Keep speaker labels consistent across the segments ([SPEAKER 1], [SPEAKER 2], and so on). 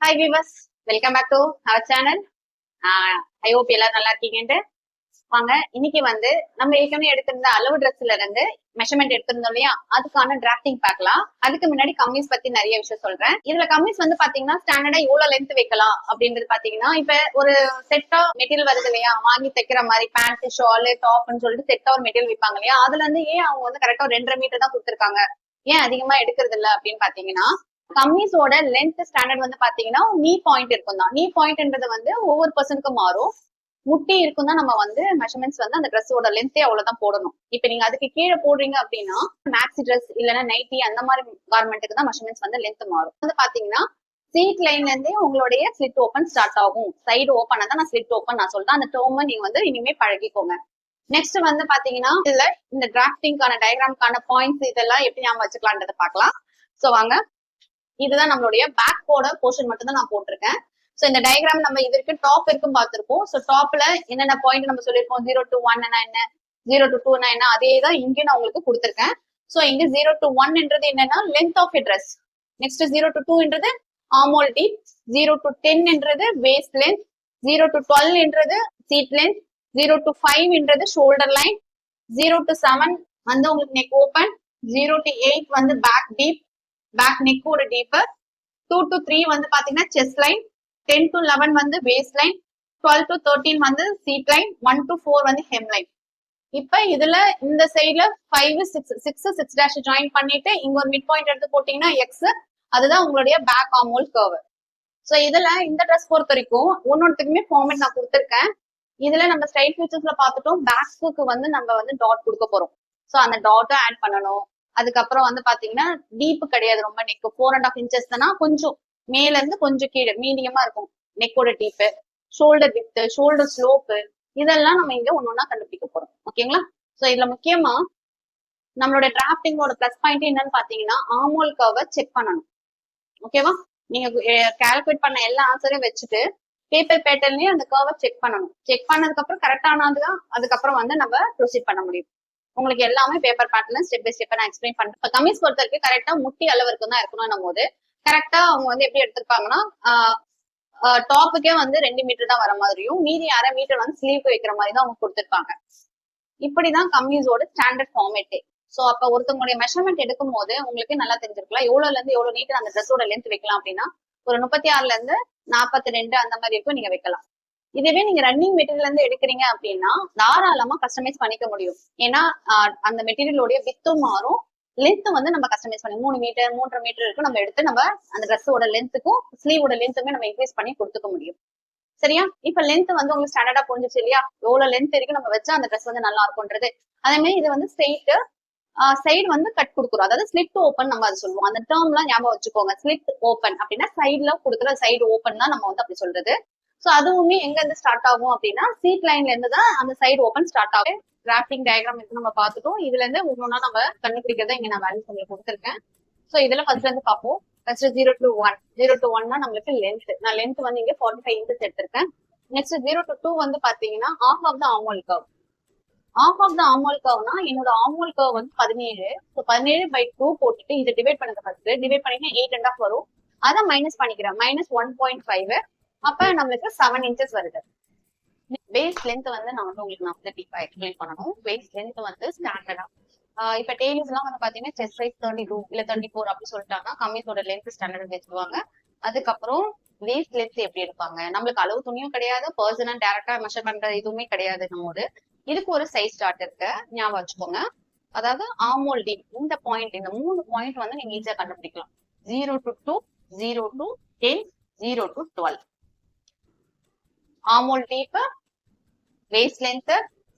[SPEAKER 1] Hi viewers welcome back to our channel I hope எல்லாரும் நல்லா இருக்கீங்கன்ட்டு. வாங்க இன்னைக்கு வந்து நம்ம ஏற்கனவே எடுத்திருந்த அளவு ட்ரெஸ்ல இருந்து மெஷர்மெண்ட் எடுத்திருந்தோம் இல்லையா? அதுக்கான டிராஃப்டிங் பார்க்கலாம். அதுக்கு முன்னாடி கம்மிஸ் பத்தி நிறைய விஷயம் சொல்றேன். இதுல கம்மிஸ் வந்து பாத்தீங்கன்னா ஸ்டாண்டர்டா எவ்வளவு லென்த் வைக்கலாம் அப்படின்றது பாத்தீங்கன்னா இப்ப ஒரு செட்டா மெட்டீரியல் வருது இல்லையா? வாங்கி தைக்கிற மாதிரி பேண்ட் ஷால் டாப்னு சொல்லிட்டு செட்டா ஒரு மெட்டீரியல் விற்பாங்க இல்லையா? அதுல இருந்து ஏன் அவங்க வந்து கரெக்டா ஒரு ரெண்டரை மீட்டர் தான் கொடுத்துருக்காங்க? ஏன் அதிகமா எடுக்கிறது இல்ல அப்படின்னு பாத்தீங்கன்னா கம்மிஸோட லென்த் ஸ்டாண்டர்ட் வந்து பாத்தீங்கன்னா நீ பாயிண்ட் இருக்கும் தான் நீ பாயிண்ட்ன்றது வந்து ஒவ்வொரு பர்சனுக்கும் மாறும். முட்டி இருக்கும் தான் நம்ம வந்து மெஷர்மெண்ட்ஸ் வந்து அந்த ட்ரெஸ்ஸோட லென்த்தே அவ்வளவுதான் போடணும். இப்ப நீங்க அதுக்கு கீழே போடுறீங்க அப்படின்னா மேக்ஸி ட்ரெஸ் இல்லைன்னா நைட்டி அந்த மாதிரி கார்மெண்ட்டுக்கு தான் மெஷர்மெண்ட்ஸ் வந்து லென்த் மாறும். வந்து பாத்தீங்கன்னா சீட் லைன்ல இருந்தே உங்களுடைய ஸ்லிட் ஓப்பன் ஸ்டார்ட் ஆகும். சைடு ஓப்பன் தான் நான் ஸ்லிட் ஓப்பன் நான் சொல்றேன். அந்த டோமை நீங்க வந்து இனிமே பழகிக்கோங்க. நெக்ஸ்ட் வந்து பாத்தீங்கன்னா இதுல இந்த டிராஃப்டிங்கான டயக்ராம்க்கான பாயிண்ட்ஸ் இதெல்லாம் எப்படி ஞாபகம் வச்சுக்கலான்றதை பார்க்கலாம். சோ வாங்க. இதுதான் நம்மளுடைய பேக் போட போர்ஷன் மட்டும் தான் நான் போட்டிருக்கேன். சோ இந்த டயக்ராம் நம்ம இது வரைக்கும் டாப் வரைக்கும் பார்த்திருப்போம். சோ டாப்ல என்னென்ன பாயிண்ட் நம்ம சொல்லியிருப்போம்? ஜீரோ டு ஒன் என்ன ஜீரோ டு டூ என்ன அதே தான் இங்கே நான் உங்களுக்கு கொடுத்துருக்கேன். சோ இங்க ஜீரோ டு ஒன்ன்றது என்னன்னா length of dress next zero to டூன்றது armhole deep zero to டென்ன்றது வேஸ்ட் லென்த் ஜீரோ டு டுவெல்ன்றது seat length zero to ஃபைவ்ன்றது shoulder line zero to seven வந்து உங்களுக்கு neck open zero to eight வந்து back deep back neck ஒரு deeper two to three வந்து பாத்தீங்கன்னா chest line ten to eleven வந்து waist line twelve to thirteen வந்து seat line one to four வந்து hem line இப்ப இதுல இந்த சைட்ல five six six six dash join பண்ணிட்டு இங்க ஒரு மிட் பாயிண்ட் எடுத்து போட்டீங்கன்னா எக்ஸ் அதுதான் உங்களுடைய பேக் ஆமோல் கர்வ் ஸோ இதுல இந்த ட்ரெஸ் பொறுத்த வரைக்கும் ஒன்னொருத்துக்குமே ஃபார்மேட் நான் கொடுத்துருக்கேன். இதுல நம்ம ஸ்டைல் ஃபியூச்சர்ஸ்ல பார்த்துட்டோம். பேக்ஸுக்கு வந்து நம்ம வந்து டாட் கொடுக்க போறோம். ஸோ அந்த டாட்டும் ஆட் பண்ணணும். அதுக்கப்புறம் வந்து பாத்தீங்கன்னா டீப் கிடையாது ரொம்ப neck four and half inches தானா கொஞ்சம் மேல இருந்து கொஞ்சம் கீழே மீடியமா இருக்கும் நெக்கோட deep shoulder with shoulder slope இதெல்லாம் நம்ம இங்க ஒன்னு ஒன்னா கண்டுபிடிக்க போறோம். ஓகேங்களா சோ இதுல முக்கியமா நம்மளோட டிராப்டிங்கோட பிளஸ் பாயிண்ட் என்னன்னு பாத்தீங்கன்னா ஆமோல் கவர் செக் பண்ணணும். ஓகேவா நீங்க கால்குலேட் பண்ண எல்லா ஆன்சரையும் வச்சுட்டு பேப்பர் பேட்டர்லயே அந்த கர்வை செக் பண்ணணும். செக் பண்ணதுக்கு அப்புறம் கரெக்டானதுதான் அதுக்கப்புறம் வந்து நம்ம ப்ரொசீட் பண்ண முடியும். உங்களுக்கு எல்லாமே பேப்பர் பேட்டர்ல ஸ்டெப் பை ஸ்டெப் நான் எக்ஸ்பிளைன் பண்றேன். இப்போ கமிஸ் பொறுத்த வரைக்கும் கரெக்டா முட்டி அளவுக்கு தான் இருக்கணும் போது கரெக்டா அவங்க வந்து எப்படி எடுத்திருப்பாங்கன்னா டாப்புக்கே வந்து ரெண்டு மீட்டர் தான் வர மாதிரியும் மீதி அரை மீட்டர் வந்து ஸ்லீவ் வைக்கிற மாதிரி தான் அவங்க கொடுத்துருப்பாங்க இப்படிதான் கம்யூஸோட ஸ்டாண்டர்ட் ஃபார்மேட்டே ஸோ அப்ப ஒருத்தவங்களுடைய மெஷர்மெண்ட் எடுக்கும் போது உங்களுக்கு நல்லா தெரிஞ்சிருக்கலாம். எவ்வளவுல இருந்து எவ்வளவு நீட்டர் அந்த ட்ரெஸ்ஸோட லென்த் வைக்கலாம் அப்படின்னா ஒரு முப்பத்தி ஆறுல இருந்து நாற்பத்தி ரெண்டு அந்த மாதிரி இருக்கும் நீங்க வைக்கலாம். இதுவே நீங்க ரன்னிங் மெட்டீரியல் இருந்து எடுக்கிறீங்க அப்படின்னா தாராளமா கஸ்டமைஸ் பண்ணிக்க முடியும். ஏன்னா அந்த மெட்டீரியலோடைய வித்தும் மாறும். லென்த் வந்து நம்ம கஸ்டமைஸ் பண்ணி மூணு மீட்டர் மூன்றரை மீட்டர் இருக்கும். நம்ம எடுத்து நம்ம அந்த ட்ரெஸ்ஸோட லென்த்துக்கும் ஸ்லீவோட லென்த்துமே நம்ம இன்க்ரீஸ் பண்ணி கொடுத்துக்க முடியும். சரியா? இப்ப லென்த் வந்து உங்களுக்கு ஸ்டாண்டர்டா புரிஞ்சிச்சு இல்லையா? எவ்வளவு லென்த் இருக்கு நம்ம வச்சா அந்த ட்ரெஸ் வந்து நல்லா இருக்கும்ன்றது. அதே மாதிரி இது வந்து ஸ்ட்ரெயிட் சைடு வந்து கட் கொடுக்குறோம் அதாவது ஸ்லிட் ஓப்பன் நம்ம அதை சொல்லுவோம். அந்த டேர்ம்லாம் ஞாபகம் வச்சுக்கோங்க. ஸ்லிட் ஓப்பன் அப்படின்னா சைட்ல கொடுக்குற சைடு ஓப்பன் தான் நம்ம வந்து அப்படி சொல்றது. ஸோ அதுவுமே எங்க இருந்து ஸ்டார்ட் ஆகும் அப்படின்னா சீட் லைன்ல இருந்து தான் அந்த சைடு ஓப்பன் ஸ்டார்ட் ஆகும். டிராஃப்டிங் டயக்ராம் இது நம்ம பார்த்துட்டோம். இதுல இருந்து ஒன்னொன்னா நம்ம கண்டுபிடிக்கிறத இங்க நான் வேல்யூ சொல்லி கொடுத்துருக்கேன். ஸோ இதுல ஃபர்ஸ்ட்ல இருந்து பார்ப்போம். First zero to one zero to ஒன்னா நம்மளுக்கு லென்த் நான் லென்த் வந்து இங்க ஃபார்ட்டி ஃபைவ் இன்ச்சஸ் எடுத்திருக்கேன். நெக்ஸ்ட் ஜீரோ டு டூ வந்து பாத்தீங்கன்னா half of the armhole curve half of the armhole கவ்னா என்னோட ஆமோல் கவ் வந்து பதினேழு. ஸோ பதினேழு பை டூ போட்டுட்டு இதை டிவைட் பண்ணுங்க ஃபர்ஸ்ட் டிவைட் பண்ணிங்கன்னா எயிட் அண்ட் ஆஃப் வரும். அதை மைனஸ் பண்ணிக்கிறேன். மைனஸ் ஒன் பாயிண்ட் ஃபைவ் அப்ப நம்மளுக்கு செவன் இன்ச்சஸ் வருது. வேஸ்ட் லென்த் வந்து நான் வந்து உங்களுக்கு நான் வந்து டீப்பா எக்ஸ்பிளைன் பண்ணணும். வேஸ்ட் லென்த் வந்து ஸ்டாண்டர்டா இப்ப டெய்லிஸ் எல்லாம் வந்து பாத்தீங்கன்னா செஸ்ட் சைஸ் தேர்ட்டி டூ இல்ல தேர்ட்டி ஃபோர் அப்படி சொல்லிட்டாங்கன்னா கம்மிஸோட லென்த் ஸ்டாண்டர்ட் வச்சுருவாங்க. அதுக்கப்புறம் வேஸ்ட் லென்த் எப்படி எடுப்பாங்க? நம்மளுக்கு அளவு துணியும் கிடையாது பர்சனா டேரக்டா மெஷர் பண்ற இதுவுமே கிடையாது நம்ம இதுக்கு ஒரு சைஸ் ஸ்டார்ட் இருக்கு. ஞாபகம் வச்சுக்கோங்க. அதாவது ஆமோல் இந்த பாயிண்ட் இந்த மூணு பாயிண்ட் வந்து நீங்க ஈஸியா கண்டுபிடிக்கலாம். Zero to two zero to ten zero to twelve armhole deep waist length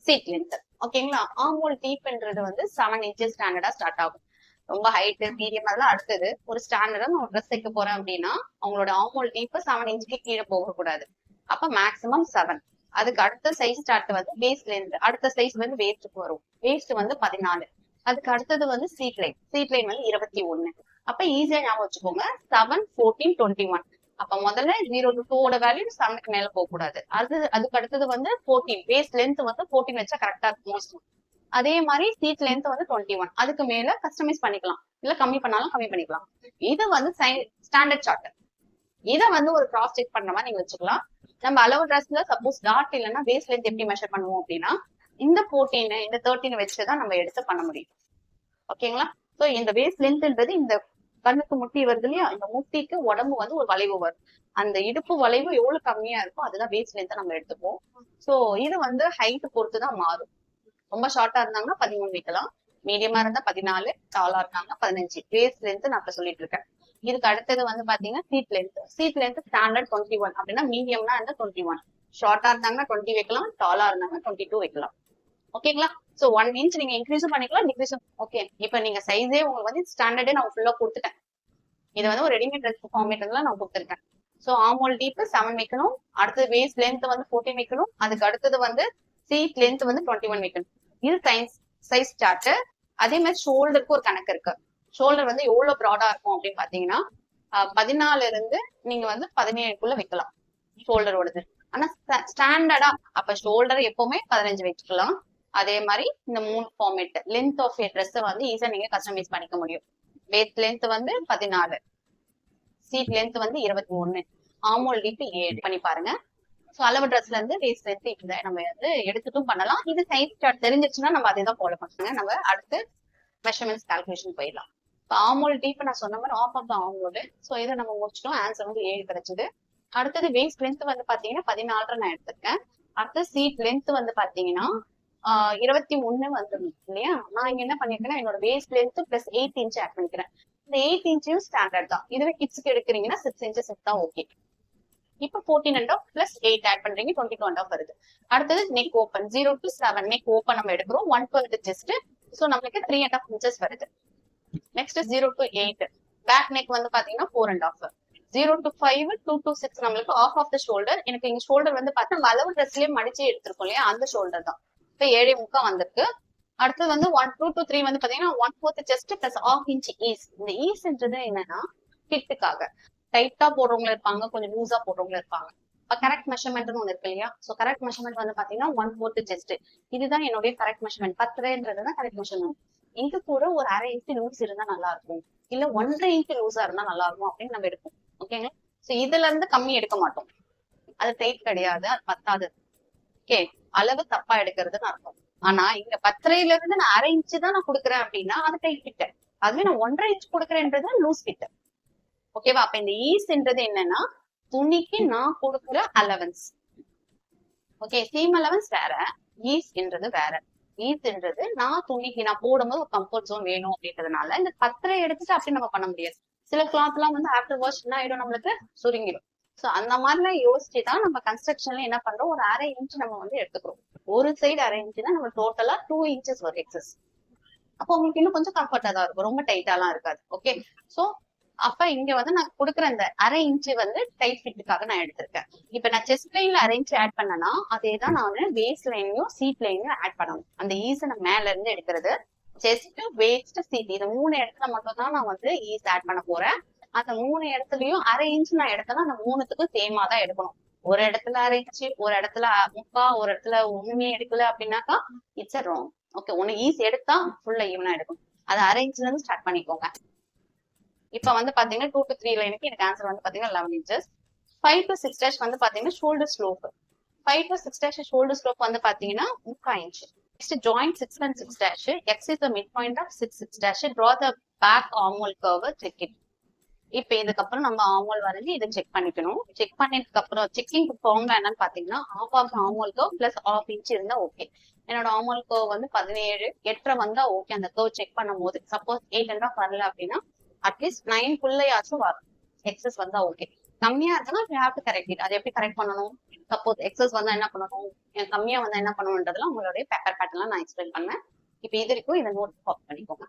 [SPEAKER 1] seat length ஓகேங்களா ஆமோல் டீப்ன்றது வந்து செவன் இன்ச்சஸ் ஸ்டாண்டர்டா ஸ்டார்ட் ஆகும். ரொம்ப ஹைட் மீடியம் அதெல்லாம் அடுத்தது. ஒரு ஸ்டாண்டர்டா நான் ட்ரெஸ் தைக்க போறேன் அப்படின்னா அவங்களோட ஆமோல் டீப் செவன் இன்ச்சுக்கு கீழே போக கூடாது அப்ப மேக்ஸிமம் செவன் அதுக்கு அடுத்த சைஸ் ஸ்டார்ட் வந்து வேஸ்ட் லென்த் அடுத்த சைஸ் வந்து வேஸ்ட்டுக்கு வரும். வேஸ்ட் வந்து பதினாலு. அதுக்கு அடுத்தது வந்து சீட் லைன் சீட் லைன் வந்து இருபத்தி ஒன்னு அப்ப ஈஸியா ஞாபகம் வச்சுக்கோங்க. செவன் ஃபோர்டீன் டுவெண்ட்டி ஒன் அப்ப முதல்ல ஜீரோ டு டூவோட வேல்யூ செவனுக்கு மேல போக கூடாது. அது அதுக்கு அடுத்தது வந்து ஃபோர்டீன் பேஸ் லென்த் வந்து ஃபோர்டீன் வச்சா கரெக்டா இருக்கும் அதே மாதிரி சீட் லென்த் வந்து டுவெண்ட்டி ஒன் அதுக்கு மேல கஸ்டமைஸ் பண்ணிக்கலாம். இல்ல கம்மி பண்ணாலும் கம்மி பண்ணிக்கலாம். இது வந்து ஸ்டாண்டர்ட் சார்ட் இத வந்து ஒரு கிராஸ் செக் பண்ற மாதிரி நீங்க வச்சுக்கலாம். நம்ம அளவு ட்ரெஸ்ல சப்போஸ் டாட் இல்லைன்னா பேஸ் லென்த் எப்படி மெஷர் பண்ணுவோம் அப்படின்னா இந்த ஃபோர்டீன் இந்த தேர்ட்டின் வச்சுதான் நம்ம எடுத்து பண்ண முடியும். ஓகேங்களா சோ இந்த பேஸ் லென்த்ன்றது இந்த கண்ணுக்கு முட்டி வருது இல்லையா? இந்த முட்டிக்கு உடம்பு வந்து ஒரு வளைவு வரும். அந்த இடுப்பு வளைவு எவ்வளவு கம்மியா இருக்கோ அதுதான் வேஸ்ட் லென்த் நம்ம எடுத்துப்போம். சோ இது வந்து ஹைட் பொறுத்து தான் மாறும். ரொம்ப ஷார்ட்டா இருந்தாங்கன்னா பதிமூணு வைக்கலாம். மீடியமா இருந்தா பதினாலு டாலா இருந்தாங்கன்னா பதினஞ்சு. வேஸ்ட் லென்த் நான் இப்ப சொல்லிட்டு இருக்கேன். இதுக்கு அடுத்தது வந்து பாத்தீங்கன்னா seat length seat length standard twenty one அப்படின்னா மீடியம்னா இருந்தா டுவெண்ட்டி ஒன் ஷார்ட்டா இருந்தாங்கன்னா டுவெண்ட்டி வைக்கலாம். டாலா இருந்தாங்கன்னா டுவெண்ட்டி டூ வைக்கலாம். ஓகேங்களா சோ ஒன் இன்ச் நீங்க இன்க்ரீஸும் பண்ணிக்கலாம் டிக்ரீஸும் ஓகே இப்ப நீங்க சைஸே உங்களுக்கு வந்து ஸ்டாண்டர்டே நான் ஃபுல்லா கொடுத்துட்டேன். இது வந்து ஒரு ரெடிமேட் ட்ரெஸ் ஃபார்மேட்ல நான் கொடுத்துருக்கேன். சோ ஆமோல் டீப் செவன் வைக்கணும். அடுத்தது வேஸ்ட் லென்த் வந்து ஃபோர்டீன் வைக்கணும். அதுக்கு அடுத்தது வந்து சீட் லென்த் வந்து டுவெண்ட்டி ஒன் வைக்கணும். இது சைஸ் சைஸ் சார்ட் அதே மாதிரி ஷோல்டருக்கு ஒரு கணக்கு இருக்கு. ஷோல்டர் வந்து எவ்வளவு ப்ராடா இருக்கும் அப்படின்னு பாத்தீங்கன்னா பதினாலுல இருந்து நீங்க வந்து பதினேழுக்குள்ள வைக்கலாம். ஷோல்டரோடது ஆனா ஸ்டாண்டர்டா அப்ப ஷோல்டர் எப்பவுமே பதினஞ்சு வச்சுக்கலாம் அதே மாதிரி இந்த மூணு format length of a dress வந்து ஈஸியா நீங்க கஸ்டமைஸ் பண்ணிக்க முடியும். வேஸ்ட் லென்த் வந்து பதினாலு. சீட் லென்த் வந்து இருபத்தி மூணு ஆமோல் டீப் ஏழு. பண்ணி பாருங்க. ஸோ அளவு ட்ரெஸ்ல இருந்து வேஸ்ட் லென்த் இப்படி நம்ம வந்து எடுத்துட்டும் பண்ணலாம். இது சைஸ் சார்ட் தெரிஞ்சிச்சுன்னா நம்ம அதை தான் ஃபாலோ பண்ணுங்க. நம்ம அடுத்து மெஷர்மெண்ட்ஸ் கால்குலேஷன் போயிடலாம். இப்போ ஆமோல் டீப் நான் சொன்ன மாதிரி ஆஃப் ஆஃப் தான் ஆமோல் ஸோ இதை நம்ம முடிச்சிட்டோம். ஆன்சர் வந்து ஏழு கிடைச்சது. அடுத்தது வேஸ்ட் லென்த் வந்து பாத்தீங்கன்னா பதினாலரை நான் எடுத்திருக்கேன். அடுத்த சீட் லென்த் வந்து பாத்தீங்கன்னா இருபத்தி ஒண்ணு வந்துடும் இல்லையா? நான் இங்க என்ன பண்ணிருக்கேன்னா என்னோட waist length plus eight inch add பண்ணிக்கிறேன். இந்த எயிட் இன்ச்சையும் ஸ்டாண்டர்ட் தான். இதுவே கிட்ஸ்க்கு எடுக்கிறீங்கன்னா சிக்ஸ் இன்ச்சஸ் தான் ஓகே இப்ப fourteen and half plus eight add பண்றீங்க டுவெண்ட்டி டூ அண்ட் ஆஃப் வருது. அடுத்தது neck open zero to seven neck open நம்ம எடுக்கிறோம். ஒன் டுவெல் ஜஸ்ட் ஸோ நம்மளுக்கு த்ரீ அண்ட் ஆஃப் இன்ச்சஸ் வருது. Next zero to eight back neck வந்து பாத்தீங்கன்னா four and half zero to five two to six நம்மளுக்கு half of the shoulder எனக்கு இங்க shoulder வந்து பார்த்தா நம்ம அளவு ட்ரெஸ்லயே மடிச்சு எடுத்திருக்கோம் இல்லையா? அந்த ஷோல்டர் தான். இப்போ ஏழே முக்கா வந்திருக்கு. அடுத்தது வந்து ஒன் டூ டு த்ரீ வந்து பாத்தீங்கன்னா one fourth chest plus half inch ease இந்த ஈஸ்ன்றது என்னன்னா ஃபிட்டுக்காக டைட்டா போடுறவங்க இருப்பாங்க கொஞ்சம் லூஸா போடுறவங்க இருப்பாங்க. இப்போ கரெக்ட் மெஷர்மெண்ட்னு ஒன்று இருக்கு இல்லையா? சோ கரெக்ட் மெஷர்மெண்ட் வந்து பாத்தீங்கன்னா ஒன் ஃபோர்த் செஸ்ட் இதுதான் என்னுடைய கரெக்ட் மெஷர்மெண்ட் பத்துறதுன்றது தான் கரெக்ட் மெஷர்மெண்ட் இது கூட ஒரு அரை இன்ச் லூஸ் இருந்தா நல்லா இருக்கும். இல்ல ஒன்றரை இன்ச் லூஸா இருந்தா நல்லா இருக்கும் அப்படின்னு நம்ம எடுப்போம். ஓகேங்களா சோ இதுல இருந்து கம்மி எடுக்க மாட்டோம். அது டைட் கிடையாது அது பத்தாது. ஓகே அளவு தப்பா எடுக்கிறதுன்னு அர்த்தம். ஆனா இங்க பத்தரையில இருந்து நான் அரை இன்ச்சு தான் நான் கொடுக்குறேன் அப்படின்னா அது கை கிட்ட. அதுவே நான் ஒன்றரை இன்ச் கொடுக்குறேன்றது லூஸ் கிட்ட. ஓகேவா அப்ப இந்த ஈஸ்ன்றது என்னன்னா துணிக்கு நான் கொடுக்குற அலவன்ஸ் ஓகே சேம் அலவன்ஸ் வேற ஈஸ்ன்றது வேற. ஈஸ்ன்றது நான் துணிக்கு நான் போடும்போது ஒரு கம்ஃபர்ட் ஜோன் வேணும் அப்படின்றதுனால இந்த பத்திரை எடுத்துட்டு அப்படி நம்ம பண்ண முடியாது. சில கிளாத் எல்லாம் வந்து ஆஃப்டர் வாஷ் என்ன ஆயிடும் நம்மளுக்கு சுருங்கிடும். சோ அந்த மாதிரிலாம் யோசிச்சு தான் நம்ம கன்ஸ்ட்ரக்ஷன்ல என்ன பண்றோம்? ஒரு அரை இன்ச் நம்ம வந்து எடுத்துக்கிறோம். ஒரு சைடு அரை இன்ச் நம்ம டோட்டலா டூ இன்ச்சஸ் வரும் எக்ஸஸ் அப்போ உங்களுக்கு இன்னும் கொஞ்சம் கம்ஃபர்டா தான் இருக்கும். ரொம்ப டைட்டாலாம் இருக்காது. ஓகே சோ அப்ப இங்க வந்து நான் கொடுக்குற இந்த அரை இன்ச் வந்து டைட் ஃபிட்டுக்காக நான் எடுத்திருக்கேன். இப்ப நான் செஸ்ட் லைன்ல அரை இன்ச் ஆட் பண்ணனா அதே தான் நான் வேஸ்ட் லைன்லயும் சீட் லைன்லயும் ஆட் பண்ணணும். அந்த ஈஸை நான் மேல இருந்து எடுக்கிறது. செஸ்ட் வேஸ்ட் சீட் இந்த மூணு இடத்துல மட்டும் தான் நான் வந்து ஈஸ் ஆட் பண்ண போறேன். அந்த மூணு இடத்துலயும் அரை இன்ச் நான் எடுத்தேன்னா அந்த மூணுத்துக்கும் சேமா தான் எடுக்கணும். ஒரு இடத்துல அரை இன்ச்சு ஒரு இடத்துல முக்கா ஒரு இடத்துல ஒண்ணுமே எடுக்கல அப்படின்னாக்கா இட்ஸ் ராங் ஓகே ஒண்ணு ஈஸ் எடுத்தா ஃபுல்லா ஈவனா எடுக்கும். அது அரை இன்ச்ல இருந்து ஸ்டார்ட் பண்ணிக்கோங்க. இப்ப வந்து பாத்தீங்கன்னா டூ டு த்ரீ லைனுக்கு எனக்கு ஆன்சர் வந்து பாத்தீங்கன்னா eleven inches five to six dash வந்து பாத்தீங்கன்னா shoulder slope five to six dash shoulder slope வந்து பாத்தீங்கன்னா முக்கா inch next joint six and six dash X is the mid point of six six dash draw the back armhole curve check இப்ப இதுக்கப்புறம் நம்ம ஆமோல் வரைஞ்சி இதை செக் பண்ணிக்கணும். Check பண்ணதுக்கு அப்புறம் செக்கிங் ஃபார்ம்ல என்னன்னு பாத்தீங்கன்னா half half armhole curve plus half inch இருந்தா ஓகே என்னோட ஆமோல் கோ வந்து பதினேழு எட்டரை வந்தா ஓகே அந்த கர்வ் செக் பண்ணும் போது சப்போஸ் எயிட் ஹண்ட்ரட் வரல அப்படின்னா அட்லீஸ்ட் நைன் குள்ளையாச்சும் வரும். எக்ஸஸ் வந்தா ஓகே கம்மியா இருக்குன்னா ஹேவ் டு கரெக்ட் இட் அதை எப்படி கரெக்ட் பண்ணணும்? சப்போஸ் எக்ஸஸ் வந்தா என்ன பண்ணணும்? கம்மியா வந்தா என்ன பண்ணணும்ன்றதுலாம் உங்களுடைய பேப்பர் பேட்டர்லாம் நான் எக்ஸ்பிளைன் பண்ணேன் இப்போ இது வரைக்கும் இதை நோட் பண்ணிக்கோங்க.